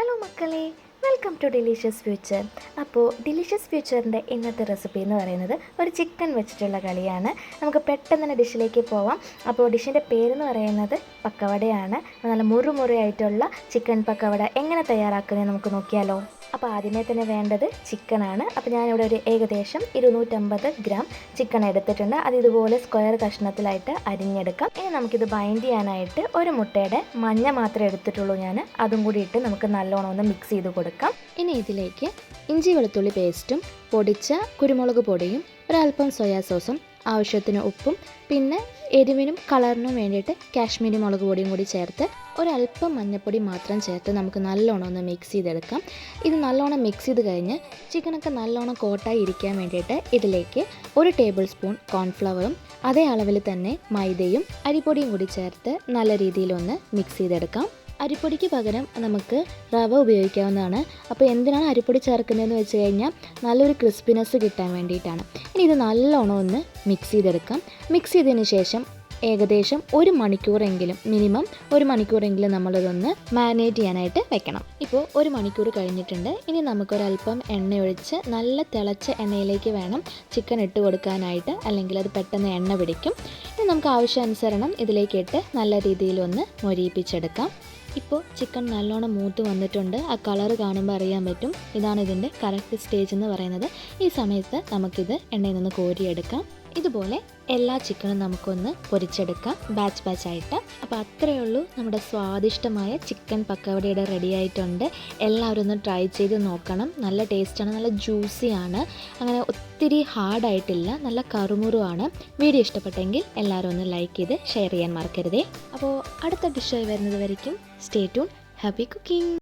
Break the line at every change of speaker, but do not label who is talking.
Hello മക്കളെ welcome to delicious future അപ്പോൾ delicious ഫ്യൂച്ചറിന്റെ ഇന്നത്തെ റെസിപ്പി എന്ന് പറയുന്നത് ഒരു ചിക്കൻ വെച്ചിട്ടുള്ള കളിയാണ്. നമുക്ക് പെട്ടെന്ന് തന്നെ ഡിഷിലേക്ക് പോവാം. അപ്പോൾ ഡിഷിന്റെ പേരെന്ന് പറയുന്നത് പക്കവടയാണ്. നല്ല മുറുമുറയായിട്ടുള്ള ചിക്കൻ പക്കവട. എങ്ങനെ തയ്യാറാക്കുന്നത് നമുക്ക് നോക്കിയാലോ. അപ്പോൾ ആദ്യമേ തന്നെ വേണ്ടത് ചിക്കനാണ് അപ്പോൾ ഞാനിവിടെ ഒരു ഏകദേശം ഇരുന്നൂറ്റമ്പത് ഗ്രാം ചിക്കൻ എടുത്തിട്ടുണ്ട്. അത് ഇതുപോലെ സ്ക്വയർ കഷ്ണത്തിലായിട്ട് അരിഞ്ഞെടുക്കാം. ഇനി നമുക്കിത് ബൈൻഡ് ചെയ്യാനായിട്ട് ഒരു മുട്ടയുടെ മഞ്ഞ മാത്രമേ എടുത്തിട്ടുള്ളൂ ഞാൻ അതും കൂടി ഇട്ട് നമുക്ക് നല്ലോണം ഒന്ന് മിക്സ് ചെയ്ത് കൊടുക്കാം.
ഇനി ഇതിലേക്ക് ഇഞ്ചി വെളുത്തുള്ളി പേസ്റ്റും പൊടിച്ച കുരുമുളക് പൊടിയും ഒരൽപ്പം സോയാ സോസും ആവശ്യത്തിന് ഉപ്പും പിന്നെ എരിവിനും കളറിനും വേണ്ടിയിട്ട് കാശ്മീരി മുളക് പൊടിയും കൂടി ചേർത്ത് ഒരല്പം മഞ്ഞൾപ്പൊടി മാത്രം ചേർത്ത് നമുക്ക് നല്ലോണം ഒന്ന് മിക്സ് ചെയ്തെടുക്കാം. ഇത് നല്ലോണം മിക്സ് ചെയ്ത് കഴിഞ്ഞ് ചിക്കനൊക്കെ നല്ലോണം കോട്ടായി ഇരിക്കാൻ വേണ്ടിയിട്ട് ഇതിലേക്ക് ഒരു ടേബിൾ സ്പൂൺ കോൺഫ്ലവറും അതേ അളവിൽ തന്നെ മൈദയും അരിപ്പൊടിയും കൂടി ചേർത്ത് നല്ല രീതിയിലൊന്ന് മിക്സ് ചെയ്തെടുക്കാം. അരിപ്പൊടിക്ക് പകരം നമുക്ക് റവ ഉപയോഗിക്കാവുന്നതാണ്. അപ്പോൾ എന്തിനാണ് അരിപ്പൊടി ചേർക്കുന്നതെന്ന് വെച്ച് കഴിഞ്ഞാൽ നല്ലൊരു ക്രിസ്പിനെസ് കിട്ടാൻ വേണ്ടിയിട്ടാണ്. ഇനി ഇത് നല്ലോണം ഒന്ന് മിക്സ് ചെയ്തെടുക്കാം. മിക്സ് ചെയ്തതിന് ശേഷം ഏകദേശം ഒരു മണിക്കൂറെങ്കിലും മിനിമം ഒരു മണിക്കൂറെങ്കിലും നമ്മളിതൊന്ന് മാരിനേറ്റ് ചെയ്യാനായിട്ട് വെക്കണം. ഇപ്പോൾ ഒരു മണിക്കൂർ കഴിഞ്ഞിട്ടുണ്ട്. ഇനി നമുക്കൊരല്പം എണ്ണ ഒഴിച്ച് നല്ല തിളച്ച എണ്ണയിലേക്ക് വേണം ചിക്കൻ ഇട്ട് കൊടുക്കാനായിട്ട്. അല്ലെങ്കിൽ അത് പെട്ടെന്ന് എണ്ണ പിടിക്കും. ഇനി നമുക്ക് ആവശ്യാനുസരണം ഇതിലേക്ക് ഇട്ട് നല്ല രീതിയിലൊന്ന് മൊരിയിപ്പിച്ചെടുക്കാം. ഇപ്പോൾ ചിക്കൻ നല്ലോണം മൂത്ത് വന്നിട്ടുണ്ട്. ആ കളർ കാണുമ്പോൾ അറിയാൻ പറ്റും. ഇതാണ് ഇതിന്റെ കറക്റ്റ് സ്റ്റേജ് എന്ന് പറയുന്നത്. ഈ സമയത്ത് നമുക്കിത് എണ്ണയിൽ നിന്ന് കോരിയെടുക്കാം. ഇതുപോലെ എല്ലാ ചിക്കനും നമുക്കൊന്ന് പൊരിച്ചെടുക്കാം. ബാച്ച് ബാച്ച് ആയിട്ട്. അപ്പോൾ അത്രയേ ഉള്ളൂ. നമ്മുടെ സ്വാദിഷ്ടമായ ചിക്കൻ പക്കവടയുടെ റെഡി ആയിട്ടുണ്ട്. എല്ലാവരും ഒന്ന് ട്രൈ ചെയ്ത് നോക്കണം. നല്ല ടേസ്റ്റാണ് നല്ല ജ്യൂസിയാണ് അങ്ങനെ ഒത്തിരി ഹാർഡായിട്ടില്ല നല്ല കറുമുറുവാണ്. വീഡിയോ ഇഷ്ടപ്പെട്ടെങ്കിൽ എല്ലാവരും ഒന്ന് ലൈക്ക് ചെയ്ത് ഷെയർ ചെയ്യാൻ മറക്കരുതേ. അപ്പോൾ അടുത്ത ഡിഷായി വരുന്നത് വരയ്ക്കും. Stay tune happy cooking